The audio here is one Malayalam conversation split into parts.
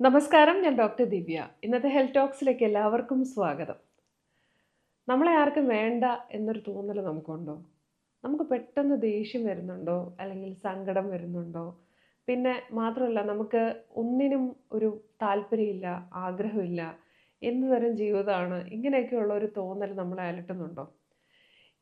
നമസ്കാരം ഞാൻ ഡോക്ടർ ദിവ്യ. ഇന്നത്തെ ഹെൽത്ത് ടോക്സിലേക്ക് എല്ലാവർക്കും സ്വാഗതം. നമ്മളെ ആർക്കും വേണ്ട എന്നൊരു തോന്നൽ നമുക്കുണ്ടോ? നമുക്ക് പെട്ടെന്ന് ദേഷ്യം വരുന്നുണ്ടോ? അല്ലെങ്കിൽ സങ്കടം വരുന്നുണ്ടോ? പിന്നെ മാത്രമല്ല നമുക്ക് ഒന്നിനും ഒരു താല്പര്യമില്ല ആഗ്രഹമില്ല എന്ത് തരം ജീവിതമാണ്? ഇങ്ങനെയൊക്കെയുള്ള ഒരു തോന്നൽ നമ്മളെ അലട്ടുന്നുണ്ടോ?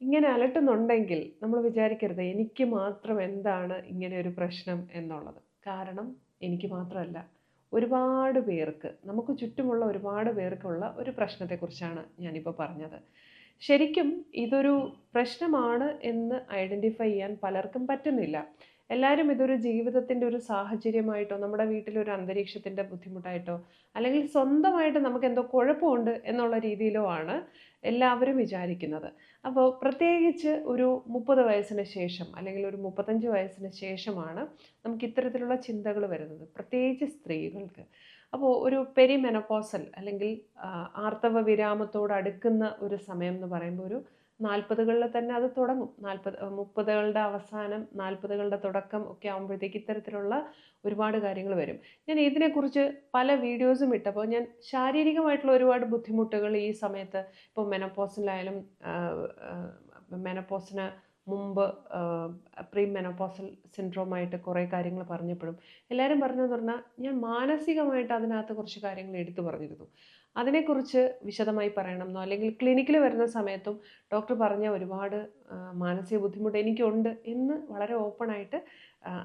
ഇങ്ങനെ അലട്ടുന്നുണ്ടെങ്കിൽ നമ്മൾ വിചാരിക്കരുത് എനിക്ക് മാത്രം എന്താണ് ഇങ്ങനെ ഒരു പ്രശ്നം എന്നുള്ളത്. കാരണം എനിക്ക് മാത്രമല്ല. ഒരുപാട് പേർക്ക് നമുക്ക് ചുറ്റുമുള്ള ഒരുപാട് പേർക്കുള്ള ഒരു പ്രശ്നത്തെക്കുറിച്ചാണ് ഞാനിപ്പോൾ പറഞ്ഞത്. ശരിക്കും ഇതൊരു പ്രശ്നമാണ് എന്ന് ഐഡന്റിഫൈ ചെയ്യാൻ പലർക്കും പറ്റുന്നില്ല. എല്ലാവരും ഇതൊരു ജീവിതത്തിന്റെ ഒരു സാഹചര്യമായിട്ടോ നമ്മുടെ വീട്ടിലൊരു അന്തരീക്ഷത്തിന്റെ ബുദ്ധിമുട്ടായിട്ടോ അല്ലെങ്കിൽ സ്വന്തമായിട്ട് നമുക്ക് എന്തോ കുഴപ്പമുണ്ട് എന്നുള്ള രീതിയിലോ ആണ് എല്ലാവരും വിചാരിക്കുന്നത്. അപ്പോൾ പ്രത്യേകിച്ച് ഒരു മുപ്പത് വയസ്സിന് ശേഷം അല്ലെങ്കിൽ ഒരു മുപ്പത്തഞ്ച് വയസ്സിന് ശേഷമാണ് നമുക്ക് ഇത്തരത്തിലുള്ള ചിന്തകൾ വരുന്നത് പ്രത്യേകിച്ച് സ്ത്രീകൾക്ക്. അപ്പോൾ ഒരു പെരിമെനപ്പോസൽ അല്ലെങ്കിൽ ആർത്തവ വിരാമത്തോട് അടുക്കുന്ന ഒരു സമയം എന്ന് പറയുമ്പോൾ ഒരു നാൽപ്പതുകളിൽ തന്നെ അത് തുടങ്ങും. നാൽപ്പത് മുപ്പതുകളുടെ അവസാനം നാൽപ്പതുകളുടെ തുടക്കം ഒക്കെ ആകുമ്പോഴത്തേക്ക് ഇത്തരത്തിലുള്ള ഒരുപാട് കാര്യങ്ങൾ വരും. ഞാൻ ഇതിനെക്കുറിച്ച് പല വീഡിയോസും ഇട്ടപ്പോൾ ഞാൻ ശാരീരികമായിട്ടുള്ള ഒരുപാട് ബുദ്ധിമുട്ടുകൾ ഈ സമയത്ത് ഇപ്പോൾ മെനപ്പോസിലായാലും മെനപ്പോസിന് മുമ്പ് പ്രീ മെനപ്പോസൽ സിൻഡ്രോമായിട്ട് കുറേ കാര്യങ്ങൾ പറഞ്ഞപ്പോഴും എല്ലാവരും പറഞ്ഞതെന്ന് പറഞ്ഞാൽ ഞാൻ മാനസികമായിട്ട് അതിനകത്ത് കുറച്ച് കാര്യങ്ങൾ എടുത്തു പറഞ്ഞിരുന്നു. അതിനെക്കുറിച്ച് വിശദമായി പറയണമെന്നോ അല്ലെങ്കിൽ ക്ലിനിക്കിൽ വരുന്ന സമയത്തും ഡോക്ടർ പറഞ്ഞ ഒരുപാട് മാനസിക ബുദ്ധിമുട്ട് എനിക്കുണ്ട് എന്ന് വളരെ ഓപ്പണായിട്ട്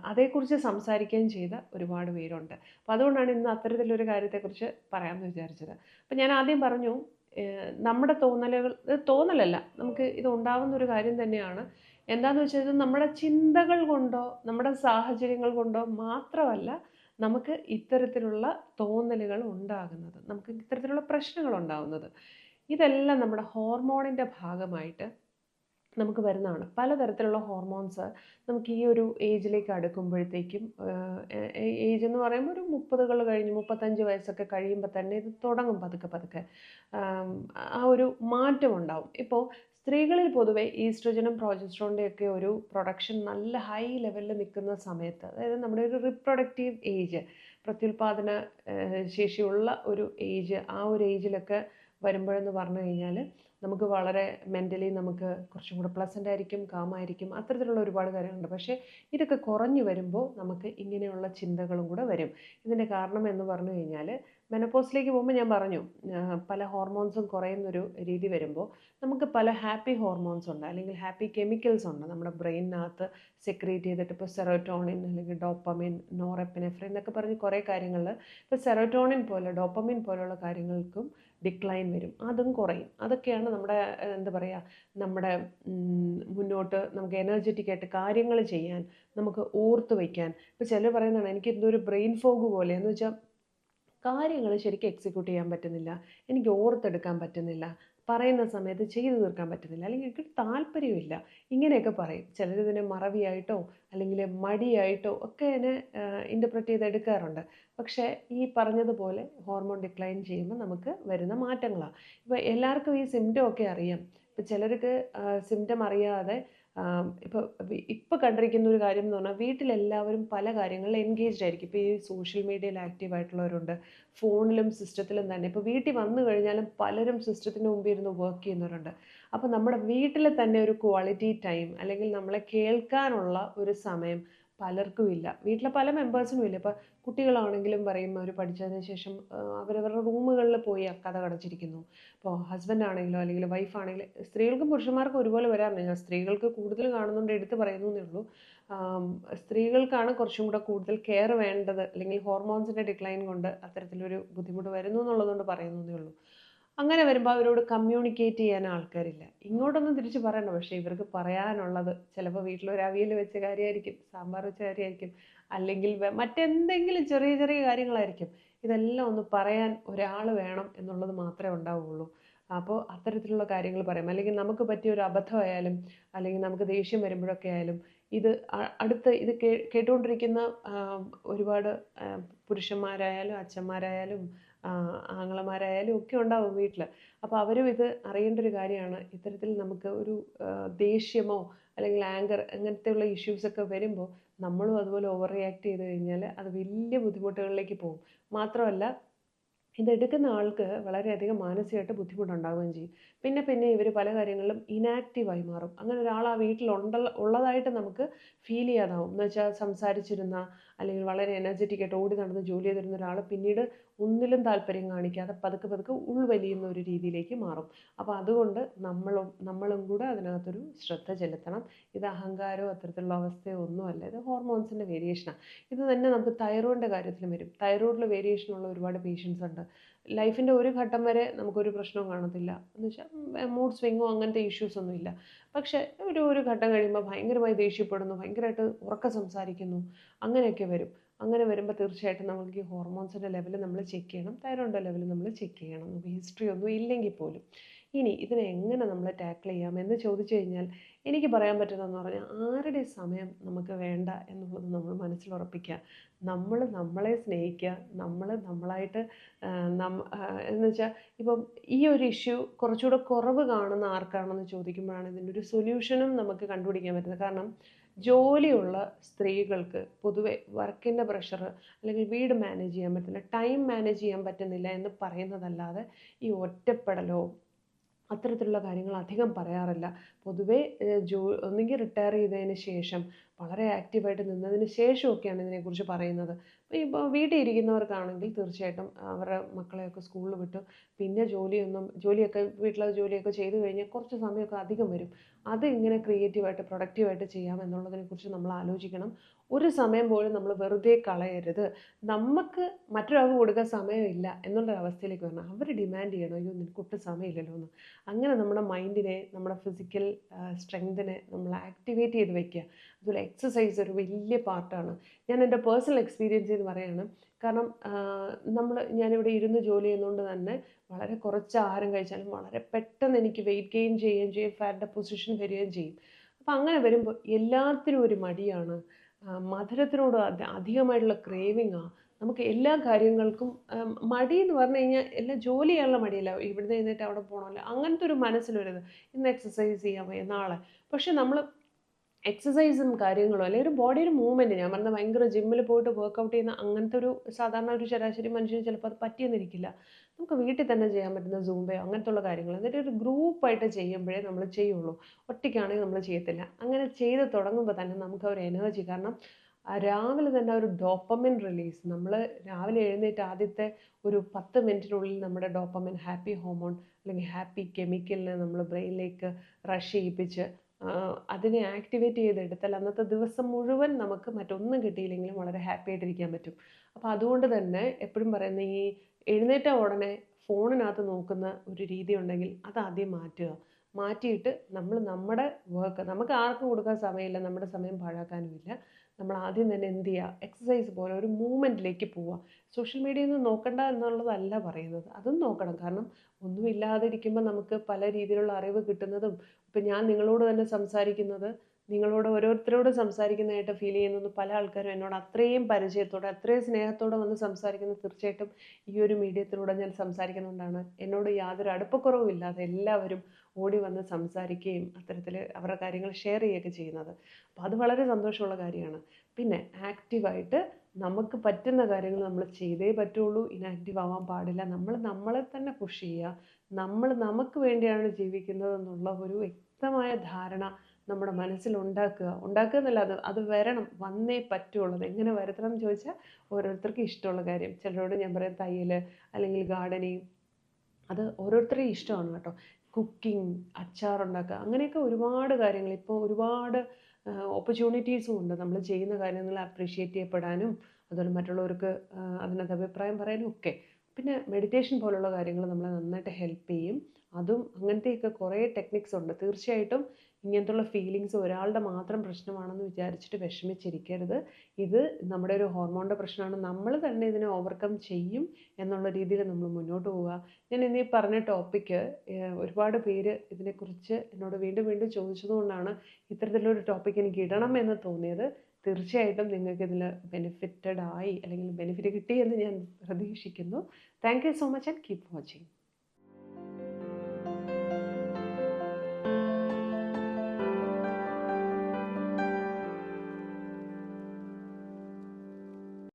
അതേക്കുറിച്ച് സംസാരിക്കുകയും ചെയ്ത ഒരുപാട് പേരുണ്ട്. അപ്പോൾ അതുകൊണ്ടാണ് ഇന്ന് അത്തരത്തിലൊരു കാര്യത്തെക്കുറിച്ച് പറയാമെന്ന് വിചാരിച്ചത്. അപ്പം ഞാൻ ആദ്യം പറഞ്ഞു നമ്മുടെ തോന്നലുകൾ തോന്നലല്ല നമുക്ക് ഇത് ഉണ്ടാവുന്ന ഒരു കാര്യം തന്നെയാണ്. എന്താണെന്ന് വെച്ചാൽ ഇത് നമ്മുടെ ചിന്തകൾ കൊണ്ടോ നമ്മുടെ സാഹചര്യങ്ങൾ കൊണ്ടോ മാത്രമല്ല നമുക്ക് ഇത്തരത്തിലുള്ള തോന്നലുകൾ ഉണ്ടാകുന്നത് നമുക്ക് ഇത്തരത്തിലുള്ള പ്രശ്നങ്ങൾ ഉണ്ടാകുന്നത്. ഇതെല്ലാം നമ്മുടെ ഹോർമോണിന്റെ ഭാഗമായിട്ട് നമുക്ക് വരുന്നതാണ്. പലതരത്തിലുള്ള ഹോർമോൺസ് നമുക്ക് ഈ ഒരു ഏജിലേക്ക് അടുക്കുമ്പോഴത്തേക്കും ഏജ് എന്ന് പറയുമ്പോൾ ഒരു മുപ്പതുകൾ കഴിഞ്ഞ് മുപ്പത്തഞ്ച് വയസ്സൊക്കെ കഴിയുമ്പോൾ തന്നെ ഇത് തുടങ്ങും പതുക്കെ പതുക്കെ. ആ ഒരു മാറ്റം ഉണ്ടാവും. ഇപ്പോൾ സ്ത്രീകളിൽ പൊതുവേ ഈസ്ട്രജനും പ്രോജസ്ട്രോണിന്റെ ഒക്കെ ഒരു പ്രൊഡക്ഷൻ നല്ല ഹൈ ലെവലിൽ നിൽക്കുന്ന സമയത്ത് അതായത് നമ്മുടെ ഒരു റിപ്രൊഡക്റ്റീവ് ഏജ് പ്രത്യുൽപാദന ശേഷിയുള്ള ഒരു ഏജ് ആ ഒരു ഏജിലൊക്കെ വരുമ്പോഴെന്ന് പറഞ്ഞു കഴിഞ്ഞാൽ നമുക്ക് വളരെ മെന്റലി നമുക്ക് കുറച്ചും കൂടെ പ്ലസന്റ് ആയിരിക്കും കാമായിരിക്കും അത്തരത്തിലുള്ള ഒരുപാട് കാര്യങ്ങളുണ്ട്. പക്ഷേ ഇതൊക്കെ കുറഞ്ഞു വരുമ്പോൾ നമുക്ക് ഇങ്ങനെയുള്ള ചിന്തകളും കൂടെ വരും. ഇതിന്റെ കാരണം എന്ന് പറഞ്ഞു കഴിഞ്ഞാൽ മെനപ്പോസിലേക്ക് പോകുമ്പോൾ ഞാൻ പറഞ്ഞു പല ഹോർമോൺസും കുറയുന്നൊരു രീതി വരുമ്പോൾ നമുക്ക് പല ഹാപ്പി ഹോർമോൺസ് ഉണ്ട്. അല്ലെങ്കിൽ ഹാപ്പി കെമിക്കൽസ് ഉണ്ട്. നമ്മുടെ ബ്രെയിനിനകത്ത് സെക്രീറ്റ് ചെയ്തിട്ട് ഇപ്പോൾ സെറോട്ടോണിൻ അല്ലെങ്കിൽ ഡോപ്പമിൻ നോറെപ്പിനെഫ്രിൻ എന്നൊക്കെ പറഞ്ഞ് കുറേ കാര്യങ്ങൾ ഇപ്പോൾ സെറോട്ടോണിൻ പോലെ ഡോപ്പമിൻ പോലെയുള്ള കാര്യങ്ങൾക്കും ഡിക്ലൈൻ വരും. അതും കുറയും. അതൊക്കെയാണ് നമ്മുടെ എന്താ പറയുക നമ്മുടെ മുന്നോട്ട് നമുക്ക് എനർജറ്റിക് ആയിട്ട് കാര്യങ്ങൾ ചെയ്യാൻ നമുക്ക് ഓർത്ത് വയ്ക്കാൻ. ഇപ്പോൾ ചിലർ പറയുന്നതാണ് എനിക്ക് എന്തോ ഒരു ബ്രെയിൻ ഫോഗ് പോലെ എന്ന് വെച്ചാൽ കാര്യങ്ങൾ ശരിക്കും എക്സിക്യൂട്ട് ചെയ്യാൻ പറ്റുന്നില്ല. എനിക്ക് ഓർത്തെടുക്കാൻ പറ്റുന്നില്ല. പറയുന്ന സമയത്ത് ചെയ്തു തീർക്കാൻ പറ്റുന്നില്ല. അല്ലെങ്കിൽ എനിക്ക് താല്പര്യമില്ല ഇങ്ങനെയൊക്കെ പറയും. ചിലരിതിനെ മറവിയായിട്ടോ അല്ലെങ്കിൽ മടിയായിട്ടോ ഒക്കെ ഇതിനെ ഇന്റർപ്രറ്റ് ചെയ്ത് എടുക്കാറുണ്ട്. പക്ഷേ ഈ പറഞ്ഞതുപോലെ ഹോർമോൺ ഡിക്ലൈൻ ചെയ്യുമ്പോൾ നമുക്ക് വരുന്ന മാറ്റങ്ങളാണ് ഇപ്പോൾ എല്ലാവർക്കും ഈ സിംറ്റം ഒക്കെ അറിയാം. ഇപ്പോൾ ചിലർക്ക് സിംറ്റം അറിയാതെ ഇപ്പോൾ ഇപ്പോൾ കണ്ടിരിക്കുന്ന ഒരു കാര്യം എന്ന് പറഞ്ഞാൽ വീട്ടിലെല്ലാവരും പല കാര്യങ്ങളിൽ എൻഗേജ്ഡ് ആയിരിക്കും. ഇപ്പോൾ ഈ സോഷ്യൽ മീഡിയയിൽ ആക്റ്റീവ് ആയിട്ടുള്ളവരുണ്ട്. ഫോണിലും സിസ്റ്റത്തിലും തന്നെ. ഇപ്പോൾ വീട്ടിൽ വന്നു കഴിഞ്ഞാലും പലരും സിസ്റ്റത്തിന് മുമ്പിൽ ഇരുന്ന് വർക്ക് ചെയ്യുന്നവരുണ്ട്. അപ്പോൾ നമ്മുടെ വീട്ടിൽ തന്നെ ഒരു ക്വാളിറ്റി ടൈം അല്ലെങ്കിൽ നമ്മളെ കേൾക്കാനുള്ള ഒരു സമയം പലർക്കും ഇല്ല വീട്ടിലെ പല മെമ്പേഴ്സിനും ഇല്ല ഇപ്പോൾ കുട്ടികളാണെങ്കിലും പറയും അവർ പഠിച്ചതിന് ശേഷം അവരവരുടെ റൂമുകളിൽ പോയി കഥ കടച്ചിരിക്കുന്നു. ഇപ്പോൾ ഹസ്ബൻഡ് ആണെങ്കിലോ അല്ലെങ്കിൽ വൈഫാണെങ്കിലും സ്ത്രീകൾക്കും പുരുഷന്മാർക്കും ഒരുപോലെ വരാറുണ്ട് ഞാൻ സ്ത്രീകൾക്ക് കൂടുതൽ കാണുന്നുണ്ട് എടുത്ത് പറയുന്നു എന്നേ ഉള്ളൂ സ്ത്രീകൾക്കാണ് കുറച്ചും കൂടെ കൂടുതൽ കെയർ വേണ്ടത്. അല്ലെങ്കിൽ ഹോർമോൺസിന്റെ ഡിക്ലൈൻ കൊണ്ട് അത്തരത്തിലൊരു ബുദ്ധിമുട്ട് വരുന്നു എന്നുള്ളതുകൊണ്ട് പറയുന്നു ഉള്ളൂ. അങ്ങനെ വരുമ്പോൾ അവരോട് കമ്മ്യൂണിക്കേറ്റ് ചെയ്യാൻ ആൾക്കാരില്ല. ഇങ്ങോട്ടൊന്നും തിരിച്ചു പറയണ്ട. പക്ഷേ ഇവർക്ക് പറയാനുള്ളത് ചിലപ്പോൾ വീട്ടിലൊരു അവിയൽ വെച്ച കാര്യമായിരിക്കും സാമ്പാർ വെച്ച കാര്യമായിരിക്കും അല്ലെങ്കിൽ മറ്റെന്തെങ്കിലും ചെറിയ ചെറിയ കാര്യങ്ങളായിരിക്കും. ഇതെല്ലാം ഒന്ന് പറയാൻ ഒരാൾ വേണം എന്നുള്ളത് മാത്രമേ ഉണ്ടാവുള്ളൂ. അപ്പോൾ അത്തരത്തിലുള്ള കാര്യങ്ങൾ പറയും. അല്ലെങ്കിൽ നമുക്ക് പറ്റിയ ഒരു അബദ്ധമായാലും അല്ലെങ്കിൽ നമുക്ക് ദേഷ്യം വരുമ്പോഴൊക്കെ ആയാലും ഇത് അടുത്ത ഇത് കേട്ടുകൊണ്ടിരിക്കുന്ന ഒരുപാട് പുരുഷന്മാരായാലും അച്ഛന്മാരായാലും ആങ്ങളമാരായാലും ഒക്കെ ഉണ്ടാവും വീട്ടിൽ അപ്പോൾ അവരും ഇത് അറിയേണ്ട ഒരു കാര്യമാണ്. ഇത്തരത്തിൽ നമുക്ക് ഒരു ദേഷ്യമോ അല്ലെങ്കിൽ ആങ്കർ അങ്ങനത്തെയുള്ള ഇഷ്യൂസ് ഒക്കെ വരുമ്പോൾ നമ്മളും അതുപോലെ ഓവർ റിയാക്ട് ചെയ്ത് കഴിഞ്ഞാൽ അത് വലിയ ബുദ്ധിമുട്ടുകളിലേക്ക് പോകും. മാത്രമല്ല ഇതെടുക്കുന്ന ആൾക്ക് വളരെയധികം മാനസികമായിട്ട് ബുദ്ധിമുട്ടുണ്ടാവുകയും ചെയ്യും. പിന്നെ പിന്നെ ഇവർ പല കാര്യങ്ങളിലും ഇനാക്റ്റീവായി മാറും. അങ്ങനെ ഒരാൾ ആ വീട്ടിൽ ഉള്ളതായിട്ട് നമുക്ക് ഫീൽ ചെയ്യാതാവും. എന്ന് വെച്ചാൽ സംസാരിച്ചിരുന്ന അല്ലെങ്കിൽ വളരെ എനർജറ്റിക് ആയിട്ട് ഓടി നടന്ന് ജോലി ചെയ്തിരുന്ന ഒരാൾ പിന്നീട് ഒന്നിലും താല്പര്യം കാണിക്കാതെ പതുക്കെ പതുക്കെ ഉൾവലിയുന്ന ഒരു രീതിയിലേക്ക് മാറും. അപ്പോൾ അതുകൊണ്ട് നമ്മളും നമ്മളും കൂടെ അതിനകത്തൊരു ശ്രദ്ധ ചെലുത്തണം. ഇത് അഹങ്കാരമോ അത്തരത്തിലുള്ള അവസ്ഥയോ ഒന്നുമല്ല ഇത് ഹോർമോൺസിന്റെ വേരിയേഷനാണ് ഇത് തന്നെ നമുക്ക് തൈറോയിഡിന്റെ കാര്യത്തിലും വരും. തൈറോയിഡിൽ വേരിയേഷൻ ഉള്ള ഒരുപാട് പേഷ്യൻസ് ഉണ്ട്. ലൈഫിന്റെ ഒരു ഘട്ടം വരെ നമുക്കൊരു പ്രശ്നവും കാണത്തില്ല. എന്ന് വെച്ചാൽ മൂഡ് സ്വിങ്ങോ അങ്ങനത്തെ ഇഷ്യൂസ് ഒന്നും ഇല്ല. പക്ഷേ ഒരു ഒരു ഘട്ടം കഴിയുമ്പോൾ ഭയങ്കരമായി ദേഷ്യപ്പെടുന്നു ഭയങ്കരമായിട്ട് ഉറക്കം സംസാരിക്കുന്നു അങ്ങനെയൊക്കെ വരും. അങ്ങനെ വരുമ്പോൾ തീർച്ചയായിട്ടും നമുക്ക് ഈ ഹോർമോൺസിന്റെ ലെവൽ നമ്മൾ ചെക്ക് ചെയ്യണം തൈറോയിഡ് ലെവൽ നമ്മൾ ചെക്ക് ചെയ്യണം. നമുക്ക് ഹിസ്റ്ററി ഒന്നും ഇല്ലെങ്കിൽ പോലും. ഇനി ഇതിനെ എങ്ങനെ നമ്മൾ ടാക്കിൾ ചെയ്യാം എന്ന് ചോദിച്ചു കഴിഞ്ഞാൽ എനിക്ക് പറയാൻ പറ്റുന്നതെന്ന് പറഞ്ഞാൽ ആരുടെ സമയം നമുക്ക് വേണ്ട എന്നുള്ളത് നമ്മൾ മനസ്സിലുറപ്പിക്കുക നമ്മൾ നമ്മളെ സ്നേഹിക്കുക. നമ്മൾ നമ്മളായിട്ട് നം എന്ന് വെച്ചാൽ ഇപ്പം ഈ ഒരു ഇഷ്യൂ കുറച്ചുകൂടെ കുറവ് കാണുന്ന ആർക്കാണെന്ന് ചോദിക്കുമ്പോഴാണ് ഇതിന്റെ ഒരു സൊല്യൂഷനും നമുക്ക് കണ്ടുപിടിക്കാൻ പറ്റുന്നത്. കാരണം ജോലിയുള്ള സ്ത്രീകൾക്ക് പൊതുവെ വർക്കിന്റെ പ്രഷർ അല്ലെങ്കിൽ വീട് മാനേജ് ചെയ്യാൻ പറ്റുന്നില്ല ടൈം മാനേജ് ചെയ്യാൻ പറ്റുന്നില്ല എന്ന് പറയുന്നതല്ലാതെ ഈ ഒറ്റപ്പെടലോ അത്തരത്തിലുള്ള കാര്യങ്ങൾ അധികം പറയാറില്ല. പൊതുവേ ജോ ഒന്നുകിൽ റിട്ടയർ ചെയ്തതിന് ശേഷം വളരെ ആക്റ്റീവായിട്ട് നിന്നതിന് ശേഷമൊക്കെയാണ് ഇതിനെക്കുറിച്ച് പറയുന്നത്. ഇപ്പോൾ വീട്ടിൽ ഇരിക്കുന്നവർക്കാണെങ്കിൽ തീർച്ചയായിട്ടും അവരുടെ മക്കളെയൊക്കെ സ്കൂളിൽ വിട്ട്. പിന്നെ ജോലിയൊന്നും ജോലിയൊക്കെ വീട്ടിലെ ജോലിയൊക്കെ ചെയ്തു കഴിഞ്ഞാൽ കുറച്ച് സമയമൊക്കെ അധികം വരും. അത് ഇങ്ങനെ ക്രിയേറ്റീവായിട്ട് പ്രൊഡക്റ്റീവായിട്ട് ചെയ്യാം എന്നുള്ളതിനെക്കുറിച്ച് നമ്മൾ ആലോചിക്കണം. ഒരു സമയം പോലും നമ്മൾ വെറുതെ കളയരുത്. നമുക്ക് മറ്റൊരാൾക്ക് കൊടുക്കാൻ സമയമില്ല എന്നുള്ള അവസ്ഥയിലേക്ക് വരണം. അവർ ഡിമാൻഡ് ചെയ്യണം അയ്യോ നിനക്ക് ഒട്ടും സമയമില്ലല്ലോ എന്ന്. അങ്ങനെ നമ്മുടെ മൈൻഡിനെ നമ്മുടെ ഫിസിക്കൽ സ്ട്രെങ്തിനെ നമ്മൾ ആക്ടിവേറ്റ് ചെയ്ത് വെക്കുക. അതുപോലെ എക്സസൈസ് ഒരു വലിയ പാർട്ടാണ്. ഞാൻ എന്റെ പേഴ്സണൽ എക്സ്പീരിയൻസ് എന്ന് പറയാണ്. കാരണം നമ്മൾ ഞാനിവിടെ ഇരുന്ന് ജോലി ചെയ്യുന്നതുകൊണ്ട് തന്നെ വളരെ കുറച്ച് ആഹാരം കഴിച്ചാലും വളരെ പെട്ടെന്ന് എനിക്ക് വെയിറ്റ് ഗെയിൻ ചെയ്യുകയും ചെയ്യും ഫാറ്റ് ഡെപ്പോസിഷൻ വരികയും ചെയ്യും. അപ്പോൾ അങ്ങനെ വരുമ്പോൾ എല്ലാത്തിനും ഒരു മടിയാണ്. മധുരത്തിനോട് അധികമായിട്ടുള്ള ക്രേവിങ്ങാണ് നമുക്ക് എല്ലാ കാര്യങ്ങൾക്കും മടി എന്ന് പറഞ്ഞു കഴിഞ്ഞാൽ എല്ലാം ജോലി ചെയ്യാനുള്ള മടിയല്ല. ഇവിടുന്ന് എഴുന്നേറ്റ് അവിടെ പോകണമല്ലോ. അങ്ങനത്തെ ഒരു മനസ്സിൽ വരുന്നത് ഇന്ന് എക്സസൈസ് ചെയ്യാൻ പോയി നാളെ. പക്ഷെ നമ്മൾ എക്സസൈസും കാര്യങ്ങളും അല്ലെങ്കിൽ ഒരു ബോഡിയുടെ മൂവ്മെന്റ് ഞാൻ പറഞ്ഞ ഭയങ്കര ജിമ്മിൽ പോയിട്ട് വർക്കൗട്ട് ചെയ്യുന്ന അങ്ങനത്തെ ഒരു സാധാരണ ഒരു ശരാശരി മനുഷ്യന് ചിലപ്പോൾ അത് പറ്റിയെന്നിരിക്കില്ല നമുക്ക് വീട്ടിൽ തന്നെ ചെയ്യാൻ പറ്റുന്ന സൂംബയോ അങ്ങനത്തെ ഉള്ള കാര്യങ്ങൾ എന്നിട്ട് ഒരു ഗ്രൂപ്പായിട്ട് ചെയ്യുമ്പോഴേ നമ്മൾ ചെയ്യുള്ളൂ. ഒറ്റയ്ക്കാണെങ്കിൽ നമ്മൾ ചെയ്യത്തില്ല. അങ്ങനെ ചെയ്ത് തുടങ്ങുമ്പോൾ തന്നെ നമുക്ക് ഒരു എനർജി കാരണം രാവിലെ തന്നെ ഒരു ഡോപ്പമിൻ റിലീസ് നമ്മൾ രാവിലെ എഴുന്നേറ്റ് ആദ്യത്തെ ഒരു പത്ത് മിനിറ്റിനുള്ളിൽ നമ്മുടെ ഡോപ്പമിൻ ഹാപ്പി ഹോമോൺ അല്ലെങ്കിൽ ഹാപ്പി കെമിക്കലിനെ നമ്മൾ ബ്രെയിനിലേക്ക് റഷ് ചെയ്യിപ്പിച്ച് അതിനെ ആക്ടിവേറ്റ് ചെയ്തെടുത്താൽ അന്നത്തെ ദിവസം മുഴുവൻ നമുക്ക് മറ്റൊന്നും കിട്ടിയില്ലെങ്കിലും വളരെ ഹാപ്പി ആയിട്ടിരിക്കാൻ പറ്റും. അപ്പോൾ അതുകൊണ്ട് തന്നെ എപ്പോഴും പറയുന്ന ഈ എഴുന്നേറ്റ ഉടനെ ഫോണിനകത്ത് നോക്കുന്ന ഒരു രീതി ഉണ്ടെങ്കിൽ അത് ആദ്യം മാറ്റുക. മാറ്റിയിട്ട് നമ്മൾ നമ്മുടെ വർക്ക് നമുക്ക് ആർക്കും കൊടുക്കാൻ സമയമില്ല നമ്മുടെ സമയം പാഴാക്കാനുമില്ല. നമ്മൾ ആദ്യം തന്നെ എന്ത് ചെയ്യുക? എക്സസൈസ് പോലെ ഒരു മൂവ്മെന്റിലേക്ക് പോവുക. സോഷ്യൽ മീഡിയയിൽ നിന്ന് നോക്കണ്ട എന്നുള്ളതല്ല പറയുന്നത്. അതും നോക്കണം. കാരണം ഒന്നുമില്ലാതിരിക്കുമ്പോൾ നമുക്ക് പല രീതിയിലുള്ള അറിവ് കിട്ടുന്നതും ഇപ്പം ഞാൻ നിങ്ങളോട് തന്നെ സംസാരിക്കുന്നത് നിങ്ങളോട് ഓരോരുത്തരോട് സംസാരിക്കുന്നതായിട്ട് ഫീൽ ചെയ്യുന്നത് പല ആൾക്കാരും എന്നോട് അത്രയും പരിചയത്തോടെ അത്രയും സ്നേഹത്തോടെ വന്ന് സംസാരിക്കുന്നത് തീർച്ചയായിട്ടും ഈ ഒരു മീഡിയത്തിലൂടെ ഞാൻ സംസാരിക്കുന്നുണ്ടാണ് എന്നോട് യാതൊരു അടുപ്പക്കുറവും ഇല്ലാതെ എല്ലാവരും ഓടി വന്ന് സംസാരിക്കുകയും അത്തരത്തിൽ അവരുടെ കാര്യങ്ങൾ ഷെയർ ചെയ്യുകയൊക്കെ ചെയ്യുന്നത്. അപ്പോൾ അത് വളരെ സന്തോഷമുള്ള കാര്യമാണ്. പിന്നെ ആക്റ്റീവായിട്ട് നമുക്ക് പറ്റുന്ന കാര്യങ്ങൾ നമ്മൾ ചെയ്തേ പറ്റുള്ളൂ. ഇനാക്റ്റീവ് ആവാൻ പാടില്ല. നമ്മൾ നമ്മളെ തന്നെ പുഷ് ചെയ്യുക. നമ്മൾ നമുക്ക് വേണ്ടിയാണ് ജീവിക്കുന്നത് എന്നുള്ള ഒരു വ്യക്തമായ ധാരണ നമ്മുടെ മനസ്സിൽ ഉണ്ടാക്കുക. ഉണ്ടാക്കുക എന്നല്ല അത് അത് വരണം. വന്നേ പറ്റുള്ളൂ. എങ്ങനെ വരത്തണം എന്ന് ചോദിച്ചാൽ ഓരോരുത്തർക്കും ഇഷ്ടമുള്ള കാര്യം. ചിലരോട് ഞാൻ പറയാം തയ്യൽ അല്ലെങ്കിൽ ഗാർഡനിങ് അത് ഓരോരുത്തരുടെയും ഇഷ്ടമാണ് കേട്ടോ. കുക്കിംഗ് അച്ചാറുണ്ടാക്കുക അങ്ങനെയൊക്കെ ഒരുപാട് കാര്യങ്ങൾ. ഇപ്പോൾ ഒരുപാട് ഓപ്പർച്യൂണിറ്റീസും ഉണ്ട്. നമ്മൾ ചെയ്യുന്ന കാര്യങ്ങൾ അപ്രീഷിയേറ്റ് ചെയ്യപ്പെടാനും അതുപോലെ മറ്റുള്ളവർക്ക് അതിനകത്ത് അഭിപ്രായം പറയാനും ഒക്കെ. പിന്നെ മെഡിറ്റേഷൻ പോലുള്ള കാര്യങ്ങൾ നമ്മളെ നന്നായിട്ട് ഹെൽപ്പ് ചെയ്യും. അതും അങ്ങനത്തെയൊക്കെ കുറേ ടെക്നിക്സ് ഉണ്ട്. തീർച്ചയായിട്ടും ഇങ്ങനത്തുള്ള ഫീലിങ്സ് ഒരാളുടെ മാത്രം പ്രശ്നമാണെന്ന് വിചാരിച്ചിട്ട് വിഷമിച്ചിരിക്കരുത്. ഇത് നമ്മുടെ ഒരു ഹോർമോണിന്റെ പ്രശ്നമാണ്. നമ്മൾ തന്നെ ഇതിനെ ഓവർകം ചെയ്യും എന്നുള്ള രീതിയിൽ നമ്മൾ മുന്നോട്ട് പോവുക. ഞാൻ ഇന്ന് പറഞ്ഞ ടോപ്പിക്ക് ഒരുപാട് പേര് ഇതിനെക്കുറിച്ച് എന്നോട് വീണ്ടും വീണ്ടും ചോദിച്ചതുകൊണ്ടാണ് ഇത്തരത്തിലൊരു ടോപ്പിക്ക് എനിക്ക് ഇടണം എന്ന് തോന്നിയത്. തീർച്ചയായിട്ടും നിങ്ങൾക്ക് ഇതിൽ ബെനിഫിറ്റഡ് ആയി അല്ലെങ്കിൽ ബെനിഫിറ്റ് കിട്ടി എന്ന് ഞാൻ പ്രതീക്ഷിക്കുന്നു. Thank you so much and keep watching